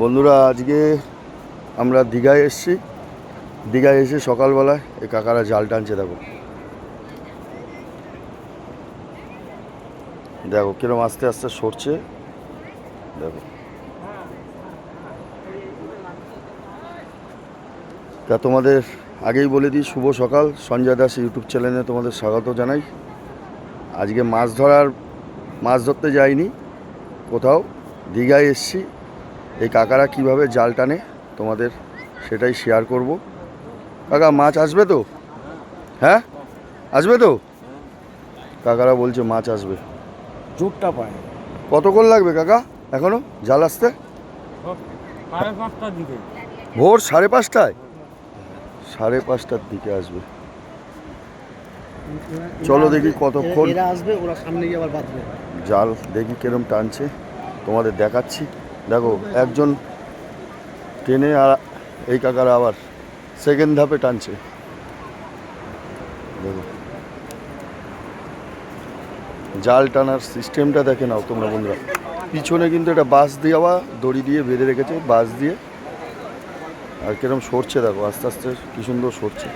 বন্ধুরা, আজকে আমরা দীঘায় এসেছি। দীঘায় এসে সকালবেলায় এই কাকারা জাল টানছে, দেখো। দেখো, কিরম আস্তে আস্তে সরছে। দেখো। তা তোমাদের আগেই বলে দিই, শুভ সকাল। সঞ্জয় দাস ইউটিউব চ্যানেলে তোমাদের স্বাগত জানাই। আজকে মাছ ধরার, মাছ ধরতে যাইনি কোথাও। দীঘায় এসছি। এই কাকারা কীভাবে জাল টানে তোমাদের সেটাই শেয়ার করব। কাকা মাছ আসবে তো? হ্যাঁ? আসবে তো? কাকারা বলছে মাছ আসবে। জোরটা পায়। কতক্ষণ লাগবে কাকা এখনও জাল আসতে? ভোর সাড়ে পাঁচটায়? সাড়ে পাঁচটার দিকে আসবে। চলো দেখি কতক্ষণ আসবে ওরা সামনে গিয়ে আবার জাল দেখি কিরম টানছে তোমাদের দেখাচ্ছি। দেখো, একজন টেনে আর এই কাকারা আবার সেকেন্ড ধাপে টানছে। দেখো। জাল টানার সিস্টেমটা দেখে নাও তোমরা বন্ধুরা। পিছনে কিন্তু এটা বাঁশ দেওয়া দড়ি দিয়ে বেঁধে রেখেছে, বাঁশ দিয়ে। আর কিরম সরছে দেখো, আস্তে আস্তে কি সুন্দর সরছে।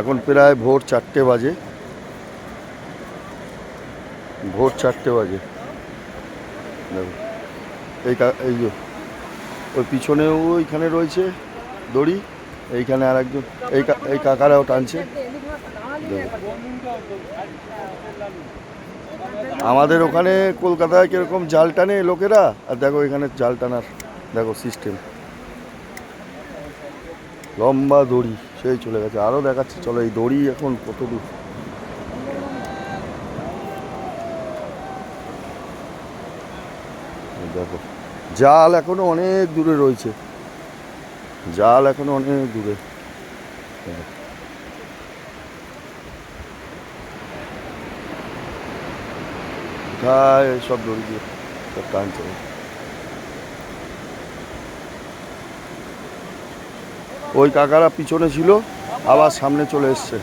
এখন প্রায় ভোর চারটে বাজে। ভোর চারটে বাজে। দেখো, এই এই যে, ওই পিছনেও ওইখানে রয়েছে দড়ি, এইখানে আর একজন এই এই কাকারাও টানছে। আমাদের ওখানে কলকাতায় কীরকম জাল টানে লোকেরা, আর দেখো এখানে জাল টানার, দেখো সিস্টেম লম্বা দড়ি। সেই চলে গেছে। আরও দেখাচ্ছে, চলো এই দড়ি এখন কত দূর। দেখো, জাল এখনও অনেক দূরে রয়েছে। জাল এখনও অনেক দূরে। কোথায় সব দড়ি দিয়ে, সব টানছে। ওই কাকারা পিছনে ছিল আবার সামনে চলে এসছে।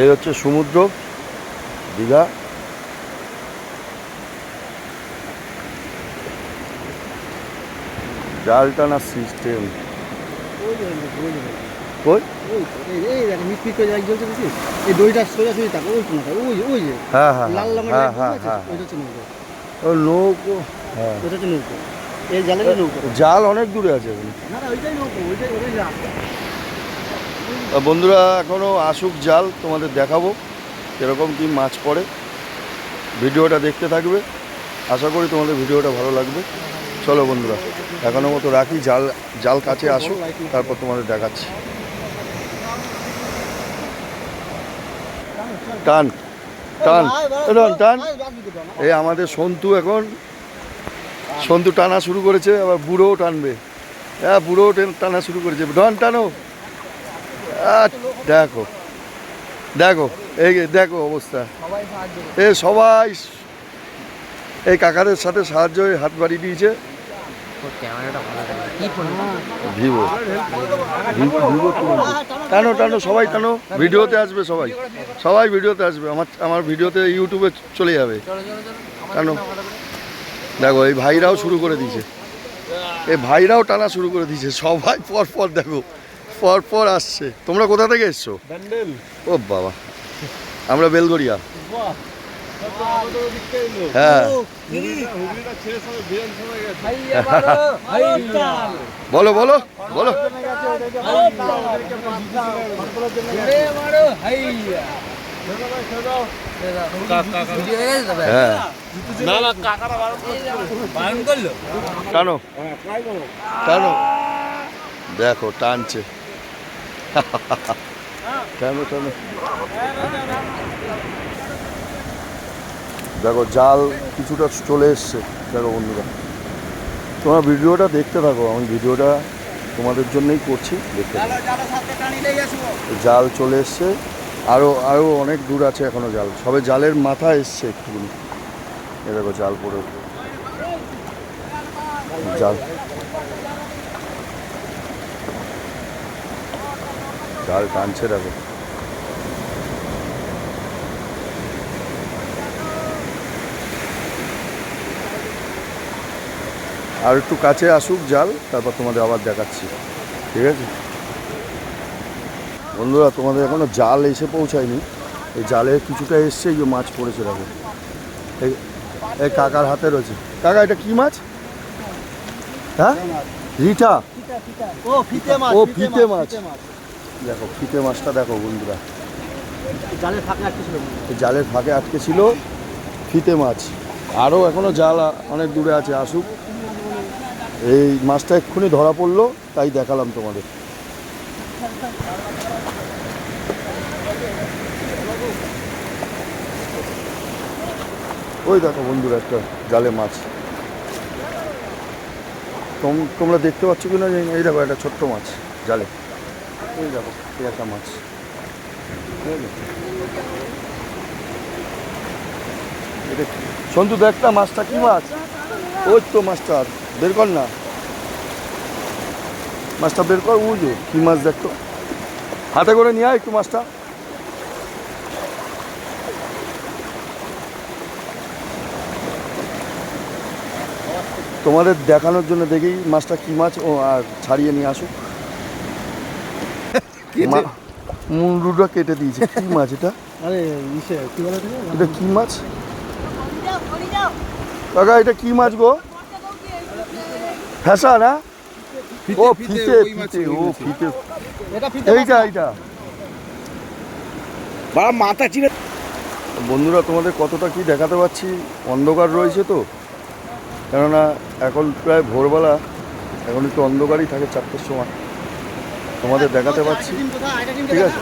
এই হচ্ছে সমুদ্র দীঘা। জাল টানার সিস্টেম? হ্যাঁ হ্যাঁ হ্যাঁ হ্যাঁ হ্যাঁ হচ্ছে নৌকো ও নৌকো হ্যাঁ। নৌকো। এই নৌকো। জাল অনেক দূরে আছে এখানে। না না ওইটাই নৌকো ওইটাই ওইটাই রাস্তা বন্ধুরা এখনও আসুক জাল তোমাদের দেখাবো কীরকম কি মাছ পড়ে। ভিডিওটা দেখতে থাকবে। আশা করি তোমাদের ভিডিওটা ভালো লাগবে। চলো বন্ধুরা এখনও মতো রাখি। জাল জাল কাছে আসুক তারপর তোমাদের দেখাচ্ছি। টান টান। টান। টান। এই আমাদের সন্তু এখন সন্তু টানা শুরু করেছে, আবার বুড়োও টানবে। হ্যাঁ বুড়োও টানা শুরু করেছে। ডন টানো। দেখো দেখো, এই দেখো অবস্থা। এ সবাই এই কাকাদের সাথে সাহায্য হয়ে হাত বাড়িয়ে দিয়েছে। ভিভো ভিভো। টানো টানো, সবাই টানো। ভিডিওতে আসবে সবাই। সবাই ভিডিওতে আসবে। আমার আমার ভিডিওতে ইউটিউবে চলে যাবে। টানো। দেখো এই ভাইরাও শুরু করে দিয়েছে। এই ভাইরাও টানা শুরু করে দিয়েছে। সবাই পর পর দেখো পর পর আসছে। তোমরা কোথা থেকে এসছো? ও বাবা। আমরা বেলগড়িয়া। হ্যাঁ। বলো বলো বলো দেখো টানছে টানো টানো দেখো জাল কিছুটা চলে এসছে। দেখো বন্ধুরা, তোমরা ভিডিওটা দেখতে থাকো, আমি ভিডিওটা তোমাদের জন্যই করছি, দেখতে জাল চলে এসছে। আরও আরও অনেক দূর আছে এখনও জাল। সবে জালের মাথা এসছে একটুখানি। এ দেখো জাল পড়ে জাল। জাল টানছে দেখো। আর একটু কাছে আসুক জাল, তারপর তোমাদের আবার দেখাচ্ছি। ঠিক আছে? বন্ধুরা তোমাদের এখনও জাল এসে পৌঁছায়নি। এই জালে কিছুটা এসছে এই যে মাছ পড়েছে দেখো। এই এই কাকার হাতে রয়েছে। কাকা এটা কি মাছ? হ্যাঁ? রিঠা ও ফিতে মাছ ও, ফিতে মাছ। দেখো ফিতে মাছটা দেখো বন্ধুরা। জালের ফাঁকে আটকে ছিল জালের ফাঁকে আটকে ছিল ফিতে মাছ। আরও এখনও জাল অনেক দূরে আছে আসুক। এই মাছটা এক্ষুনি ধরা পড়ল তাই দেখালাম তোমাদের। ওই দেখো বন্ধুরা, একটা জালে মাছ। তোম- তোমরা দেখতে পাচ্ছ কি না। এই দেখো, একটা ছোট্ট মাছ জালে। এই দেখো, এই একটা মাছ? সন্তু দেখটা মাছটা কি মাছ? ওই তো মাছটা। বের কর না। মাছটা বের কর বুঝো কি মাছ দেখতো হাতে করে নিয়ে একটু মাছটা। তোমাদের দেখানোর জন্য দেখেই মাছটা কি মাছ ও আর ছাড়িয়ে নিয়ে আসুক মুন্ডুটা কেটে দিয়েছে। কি মাছ এটা? আরে কি এটা? কি মাছ? কাকা এটা কি মাছ গো? ফ্যাসা না? ও ফিতে ফিতে ও ফিতে। এইটা এইটা। মাথা চিড়ে বন্ধুরা তোমাদের কতটা কি দেখাতে পাচ্ছি? অন্ধকার রয়েছে তো। কেননা এখন প্রায় ভোরবেলা এখন একটু অন্ধকারই থাকে চারটের সময়। তোমাদের দেখাতে পাচ্ছি। ঠিক আছে।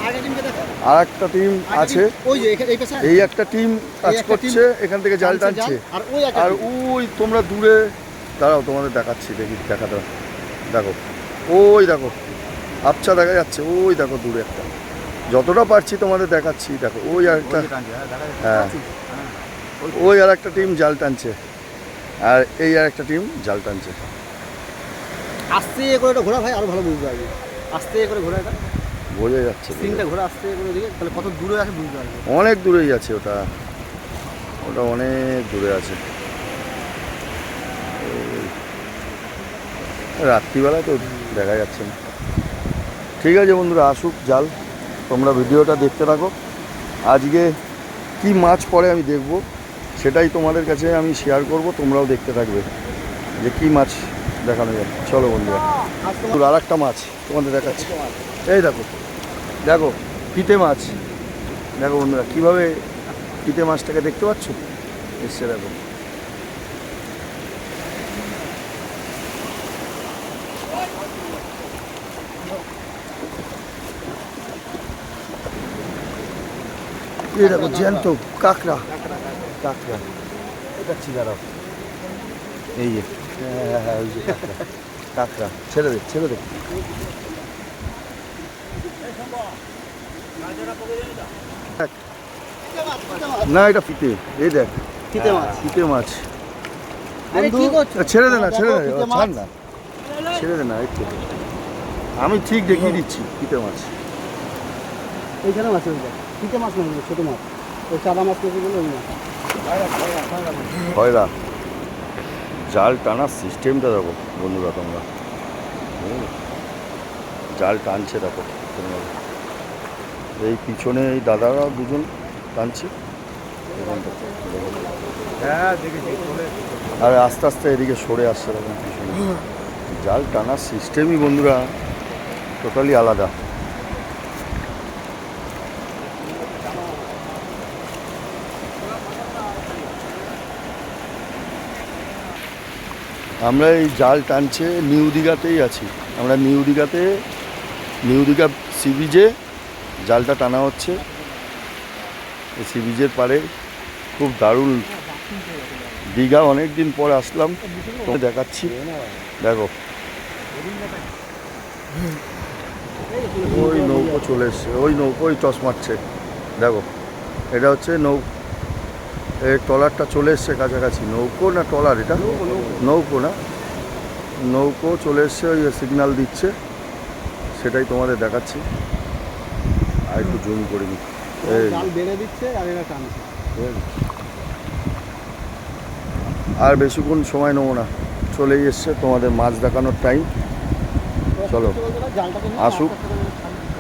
আর একটা টিম আছে। ওই যে এখানে এই একটা টিম কাজ করছে এখান থেকে জাল টানছে। আর ওই তোমরা দূরে দাঁড়াও তোমাদের দেখাচ্ছি দেখি দেখাতে দেখো ওই দেখো আচ্ছা দেখা যাচ্ছে ওই দেখো দূরে একটা। যতটা পারছি তোমাদের দেখাচ্ছি দেখো ওই আর একটা হ্যাঁ ওই আর একটা টিম জাল টানছে। আর এই আর একটা টিম জাল টানছে আস্তে করে এটা ঘোরা ভাই আরও ভালো বুঝতে পারবে। আস্তে করে ঘোরা এটা। বোঝা যাচ্ছে স্ক্রিনটা ঘোরা আস্তে করে দিকে তাহলে কত দূরে আছে বুঝতে পারবে। অনেক দূরেই আছে ওটা। ওটা অনেক দূরে আছে। রাত্রিবেলা তো দেখা যাচ্ছে না। ঠিক আছে বন্ধুরা আসুক জাল। তোমরা ভিডিওটা দেখতে থাকো। আজকে কি মাছ পড়ে আমি দেখব। সেটাই তোমাদের কাছে আমি শেয়ার করব, তোমরাও দেখতে থাকবে যে কি মাছ দেখানো যায়। চলো বন্ধুরা। আর একটা মাছ তোমাদের দেখাচ্ছি। এই দেখো দেখো ফিতে মাছ। দেখো বন্ধুরা, কীভাবে ফিতে মাছটাকে দেখতে পাচ্ছ? এসছে দেখো। এই দেখো, জ্যান্ত কাঁকড়া। কাঁকড়া। দেখাচ্ছি দাঁড়াও এই যে। হ্যাঁ হ্যাঁ হ্যাঁ ওই যে কাঁকড়া। কাঁকড়া। ছেড়ে দে ছেড়ে দে। না এটা ফিতে। এই দেখ। ফিতে মাছ। ফিতে মাছ। ছেড়ে দে না ছেড়ে দে। ছাড় না। ছেড়ে দে না একটু আমি ঠিক দেখিয়ে দিচ্ছি ফিতে মাছ। এইখানে মাছ রয়েছে ফিতে মাছ নয় ছোট মাছ। ওই সাদা মাছ গেলে ওই মাছ। হয় না জাল টানার সিস্টেমটা দেখো বন্ধুরা তোমরা। জাল টানছে দেখো তোমরা। এই পিছনে এই দাদারা দুজন টানছে। হ্যাঁ আর আস্তে আস্তে এদিকে সরে আসছে দেখুন পিছনে। জাল টানার সিস্টেমই বন্ধুরা টোটালি আলাদা। আমরা এই জাল টানছে নিউ দীঘাতেই আছি। আমরা নিউ দীঘাতে, নিউ দীঘা সি বিচে জালটা টানা হচ্ছে। এই সি বিচের পারে খুব দারুণ দীঘা। অনেক দিন পর আসলাম দেখাচ্ছি। দেখো। ওই নৌকো চলে এসছে, ওই নৌকো, ওই দেখো, এটা হচ্ছে নৌ এই ট্রলারটা চলে এসছে কাছাকাছি। নৌকো না ট্রলার এটা? নৌকো না। নৌকো চলে এসছে ওই সিগনাল দিচ্ছে। সেটাই তোমাদের দেখাচ্ছি। আর একটু জুম করে এই দিচ্ছে আর বেশিক্ষণ সময় নেব না। চলেই এসছে তোমাদের মাছ দেখানোর টাইম চলো। আসুক।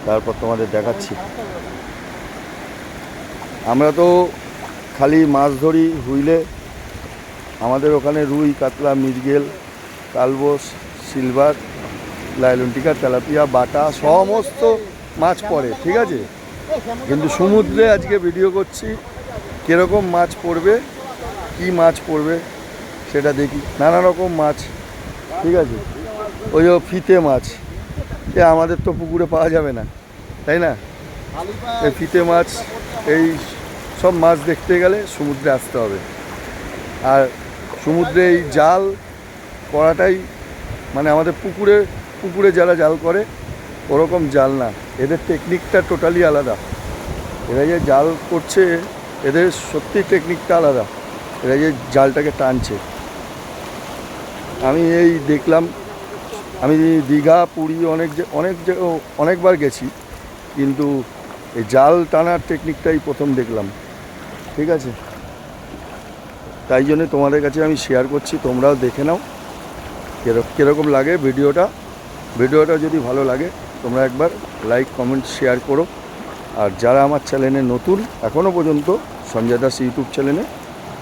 তারপর তোমাদের দেখাচ্ছি। আমরা তো খালি মাছ ধরি, হুইলে। আমাদের ওখানে রুই, কাতলা, মৃগেল, কালবোস, সিলভার, লাইলন্টিকা, তেলাপিয়া, বাটা, সমস্ত মাছ পড়ে, ঠিক আছে? কিন্তু সমুদ্রে আজকে ভিডিও করছি, কীরকম মাছ পড়বে, কি মাছ পড়বে, সেটা দেখি। নানা রকম মাছ, ঠিক আছে? ওই যে ফিতে মাছ, এ আমাদের তো পুকুরে পাওয়া যাবে না, তাই না? এই ফিতে মাছ, এই সব মাছ দেখতে গেলে সমুদ্রে আসতে হবে। আর সমুদ্রে এই জাল করাটাই মানে আমাদের পুকুরে পুকুরে যারা জাল করে, ওরকম জাল না। এদের টেকনিকটা টোটালি আলাদা। এরা যে জাল করছে, এদের সত্যি টেকনিকটা আলাদা। এরা যে জালটাকে টানছে। আমি এই দেখলাম, আমি দীঘা, পুরী অনেক অনেক অনেকবার গেছি, কিন্তু এই জাল টানার টেকনিকটাই প্রথম দেখলাম। ঠিক আছে? তাই জন্য তোমাদের কাছে আমি শেয়ার করছি, তোমরাও দেখে নাও। কীরকম লাগে ভিডিওটা? ভিডিওটা যদি ভালো লাগে, তোমরা একবার লাইক কমেন্ট শেয়ার করো। আর যারা আমার চ্যানেলে নতুন এখনও পর্যন্ত সঞ্জয় দাস ইউটিউব চ্যানেলে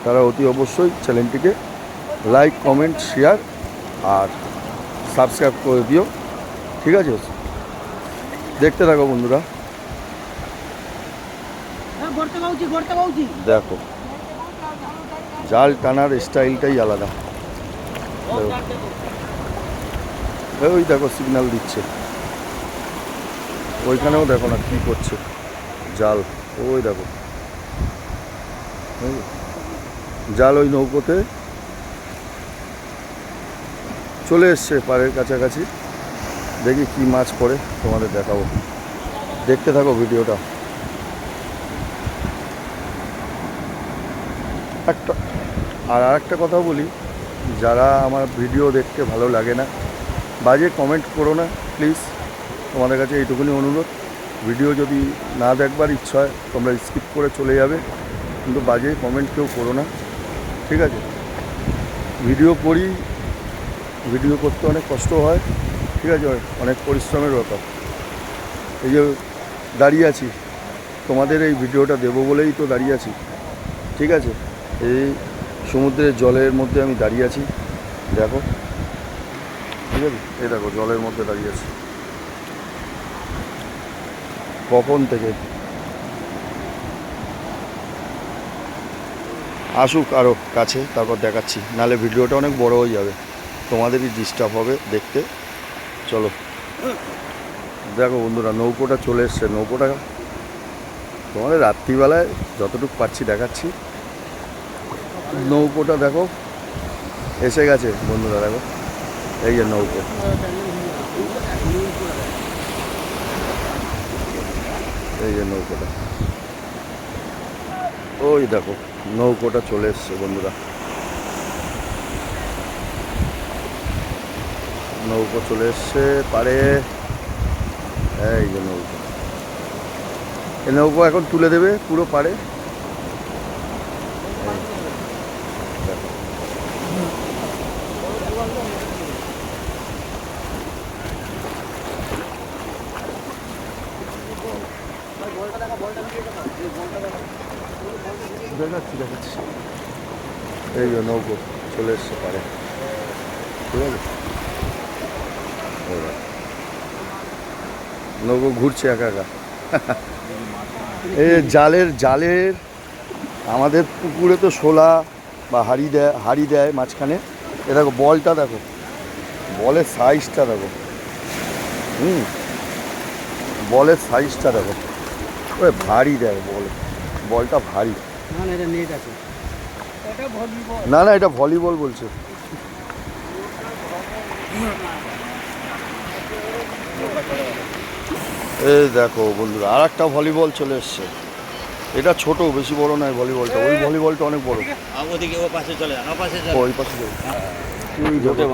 তারা অতি অবশ্যই চ্যানেলটিকে লাইক কমেন্ট শেয়ার আর সাবস্ক্রাইব করে দিও। ঠিক আছে? দেখতে থাকো বন্ধুরা। দেখো, জাল টানার স্টাইলটাই আলাদা। ওই দেখো সিগন্যাল দিচ্ছে। ওইখানেও দেখো না কি করছে জাল। ওই দেখো। জাল ওই নৌকোতে চলে এসছে পাড়ের কাছাকাছি। দেখি কি মাছ পড়ে, তোমাদের দেখাবো। দেখতে থাকো ভিডিওটা। একটা, আর আরেকটা কথা বলি, যারা আমার ভিডিও দেখতে ভালো লাগে না, বাজে কমেন্ট করো না প্লিজ তোমাদের কাছে এইটুকুনি অনুরোধ। ভিডিও যদি না দেখবার ইচ্ছা হয়, তোমরা স্কিপ করে চলে যাবে, কিন্তু বাজে কমেন্ট কেউ করো না, ঠিক আছে? ভিডিও করি ভিডিও করতে অনেক কষ্ট হয়, ঠিক আছে? অনেক পরিশ্রমের ব্যাপার। এই যে দাঁড়িয়ে আছি, তোমাদের এই ভিডিওটা দেবো বলেই তো দাঁড়িয়ে আছি, ঠিক আছে? এই সমুদ্রের জলের মধ্যে আমি দাঁড়িয়ে আছি। দেখো। ঠিক আছে? এই দেখো, জলের মধ্যে দাঁড়িয়ে আছি। কখন থেকে? আসুক আরও কাছে, তারপর দেখাচ্ছি। নালে ভিডিওটা অনেক বড় হয়ে যাবে। তোমাদেরই ডিস্টার্ব হবে দেখতে। চলো। দেখো বন্ধুরা, নৌকোটা চলে এসছে। নৌকোটা তোমাদের রাত্রিবেলায় যতটুকু পাচ্ছি দেখাচ্ছি। নৌকোটা দেখো, এসে গেছে বন্ধুরা, দেখো। এই যে নৌকো। এই যে নৌকোটা। ওই দেখো, নৌকোটা চলে এসছে বন্ধুরা। নৌকো চলে এসছে, পারে। এই যে নৌকো। এই নৌকো এখন তুলে দেবে পুরো পারে। এই নৌকো চলে এসছে পারে। ঠিক আছে? নৌকো ঘুরছে একা একা। এই জালের জালের, আমাদের পুকুরে তো শোলা বা হাড়ি দেয় হাড়ি দেয় মাঝখানে। এ দেখো, বলটা দেখো। বলের সাইজটা দেখো। হুম। বলের সাইজটা দেখো। ওই ভারী দেয় বল। বলটা ভারী। না না এটা নেট আছে। এটা ভলিবল। না না এটা ভলিবল বলছে। এই দেখো বন্ধুরা আর একটা ভলিবল চলে এসছে। এটা ছোট বেশি বড় নয় ভলিবলটা। ওই ভলিবলটা অনেক বড়। ওদিকে ও পাশে চলে যান পাশে চলে। ওই পাশে দেখো লোটে।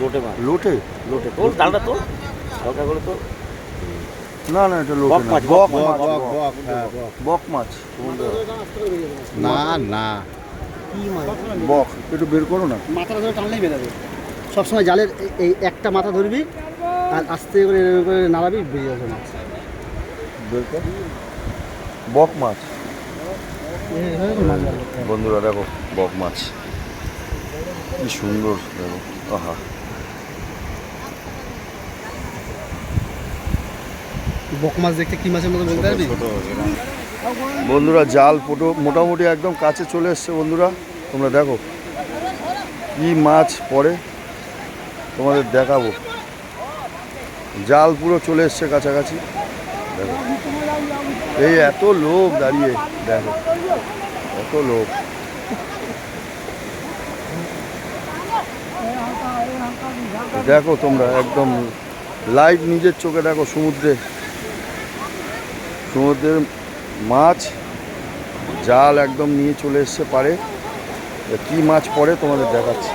লোটে মাছ লোটে? লোটে। তোর ডালটা হালকা করে তো না না এটা লোটে বক না। মাছ, বক বক, মাছ। বক, বক, হ্যাঁ, বক। মাছ। না না। কি মাছ? বক একটু বের করো না। মাথাটা ধরে টানলেই বেরোবে সবসময় জালের এই- এই একটা মাথা ধরবি আর আস্তে করে করে নাড়াবি বেরিয়ে যাবে মাছ। বের বক মাছ। বন্ধুরা দেখো বক মাছ। কি সুন্দর দেখো। আহা। মাছ মাছের মতো বন্ধুরা, জাল পোটো মোটামুটি একদম কাছে চলে এসছে বন্ধুরা। তোমরা দেখো কি মাছ পড়ে। তোমাদের দেখাবো। জাল পুরো চলে এসছে কাছাকাছি। দেখো। এই এত লোক দাঁড়িয়ে, দেখো। এত লোক। দেখো তোমরা, একদম লাইভ নিজের চোখে দেখো সমুদ্রে। সমুদ্রের মাছ জাল একদম নিয়ে চলে এসছে পারে কি মাছ পড়ে তোমাদের দেখাচ্ছি।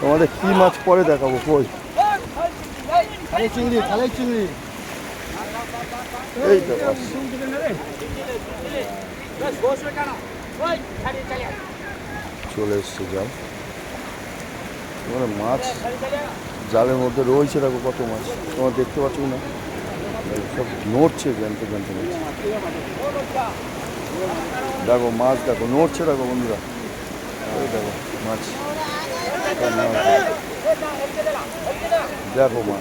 তোমাদের কি মাছ পড়ে দেখাবো কই? এই তো চলে এসছে জাল। তোমার মাছ জালের মধ্যে রয়েছে দেখো কত মাছ। তোমার দেখতে পাচ্ছ না সব নড়ছে জ্যান্ত জ্যান্ত নড়ছে। দেখো মাছ, দেখো নড়ছে, দেখো বন্ধুরা। দেখো মাছ। দেখো মাছ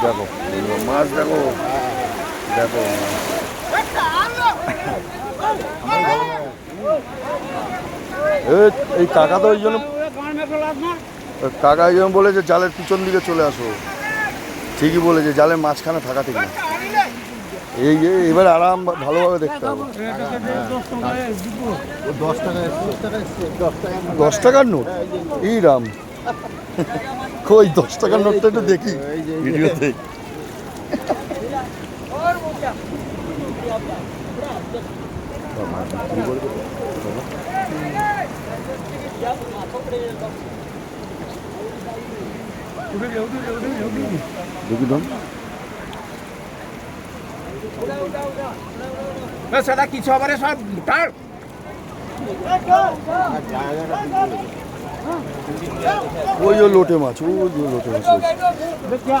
দেখো মাছ দেখো দেখো এই কাকা তো ওই জন্য কাকা এই জন্য বলে যে জালের পিছন দিকে চলে আসো। ঠিকই বলেছে জালের মাঝখানে থাকা ঠিক না। এই যে এবার আরাম ভালোভাবে দেখতে হবে। দশ টাকার নোট? এই রাম। কই দশ টাকার নোটটা একটু দেখি। ভিডিওতে দেখি দাম সেটা কিছু আবার সব তার ওই যে লোটে মাছ ওই লোটে মাছ রয়েছে।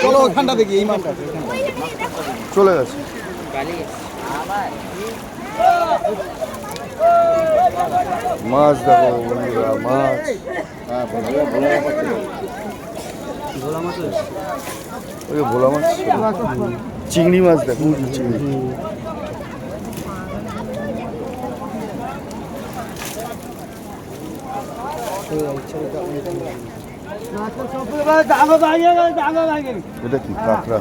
চলো ওখানটা দেখি এই মাছটা চলে গেছে। মাছ দেখো বন্ধুরা মাছ। ওই ভোলা মাছ। চিংড়ি মাছ দেখো চিংড়ি। কাঁকড়া এটা দেখো কাঁকড়া?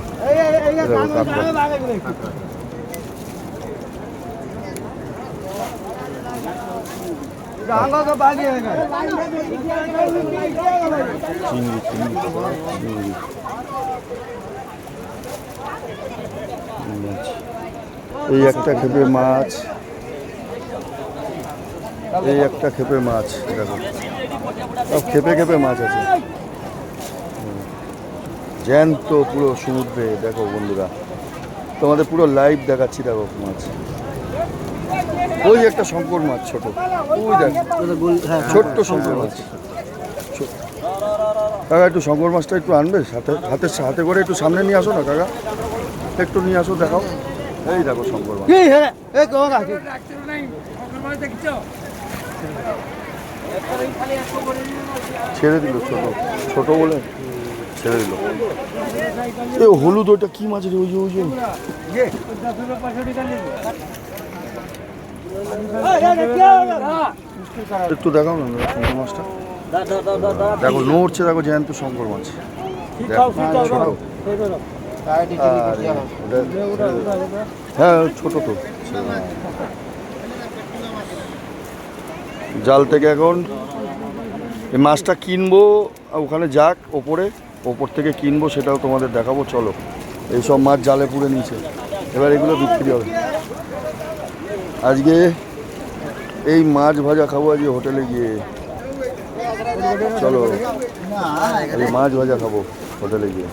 চিংড়ি চিংড়ি চিংড়ি। এই একটা খেপে মাছ। এই একটা খেপে মাছ দেখো। সব খেপে খেপে মাছ আছে। জ্যান্ত পুরো সমুদ্রে দেখো বন্ধুরা। তোমাদের পুরো লাইভ দেখাচ্ছি দেখো মাছ। ওই একটা শঙ্কর মাছ ছোট। ওই দেখ ছোট্ট শঙ্কর মাছ। ছোট। কাকা একটু শঙ্কর মাছটা একটু আনবে? সাথে হাতে হাতে করে একটু সামনে নিয়ে আসো না কাকা? একটু নিয়ে আসো দেখাও। এই দেখো শঙ্কর মাছ। হ্যাঁ ছেড়ে দিল ছোট ছোট বলে? ছেড়ে দিল। এ, হলুদ ওটা কি মাছ রে? ওই যে ওই যে। একটু দেখাও না শঙ্কর মাছটা? দেখো, নড়ছে, দেখো, জ্যান্ত শঙ্কর মাছ। হ্যাঁ ছোট তো। জাল থেকে এখন। এই মাছটা কিনবো, ওখানে যাক, ওপরে। ওপর থেকে কিনবো সেটাও তোমাদের দেখাবো, চলো। এইসব মাছ জালে পুড়ে নিচে এবার এগুলো বিক্রি হবে। আজকে এই মাছ ভাজা খাব আজকে হোটেলে গিয়ে। চলো, এই মাছ ভাজা খাব হোটেলে গিয়ে।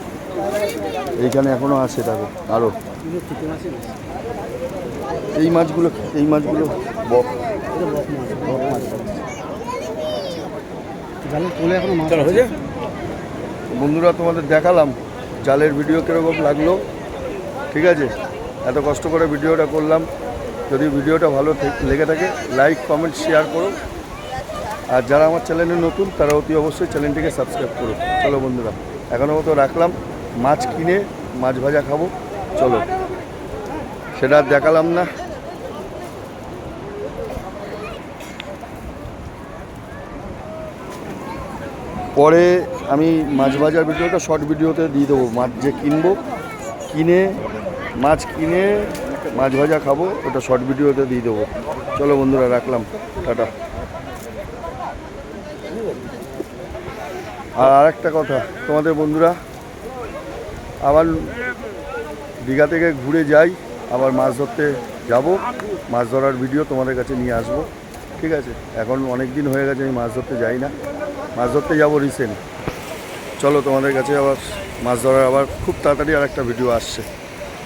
এইখানে এখনও আছে দেখো, আরও। এই মাছগুলো এই মাছগুলো, বক। এখনও মাছ চলো আছে। বন্ধুরা, তোমাদের দেখালাম জালের ভিডিও কীরকম লাগল। ঠিক আছে? এত কষ্ট করে ভিডিওটা করলাম। যদি ভিডিওটা ভালো লেগে থাকে লাইক কমেন্ট শেয়ার করো। আর যারা আমার চ্যানেলে নতুন, তারা অতি অবশ্যই চ্যানেলটিকে সাবস্ক্রাইব করো। চলো বন্ধুরা এখনও মতো রাখলাম। মাছ কিনে মাছ ভাজা খাব। চলো। সেটা দেখালাম না। পরে আমি মাছ ভাজার ভিডিওটা শর্ট ভিডিওতে দিয়ে দেবো। মাছ যে কিনবো, কিনে, মাছ কিনে, মাছ ভাজা খাব, ওটা শর্ট ভিডিওতে দিয়ে দেবো। চলো বন্ধুরা, রাখলাম। টাটা। আর আরেকটা কথা, তোমাদের বন্ধুরা, আবার দীঘা থেকে ঘুরে যাই, আবার মাছ ধরতে যাব। মাছ ধরার ভিডিও তোমাদের কাছে নিয়ে আসব। ঠিক আছে? এখন অনেক দিন হয়ে গেছে, আমি মাছ ধরতে যাই না। মাছ ধরতে যাব রিসেন্ট চলো তোমাদের কাছে আবার মাছ ধরার আবার খুব তাড়াতাড়ি আর একটা ভিডিও আসছে।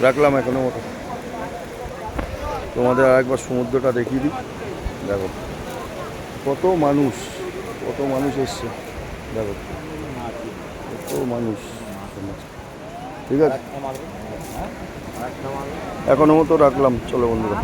রাখলাম এখনও মতো। তোমাদের আর একবার সমুদ্রটা দেখিয়ে দিই। দেখো, কত মানুষ কত মানুষ এসছে। দেখো, কত মানুষ। ঠিক আছে? এখনও মতো রাখলাম। চলো বন্ধুরা।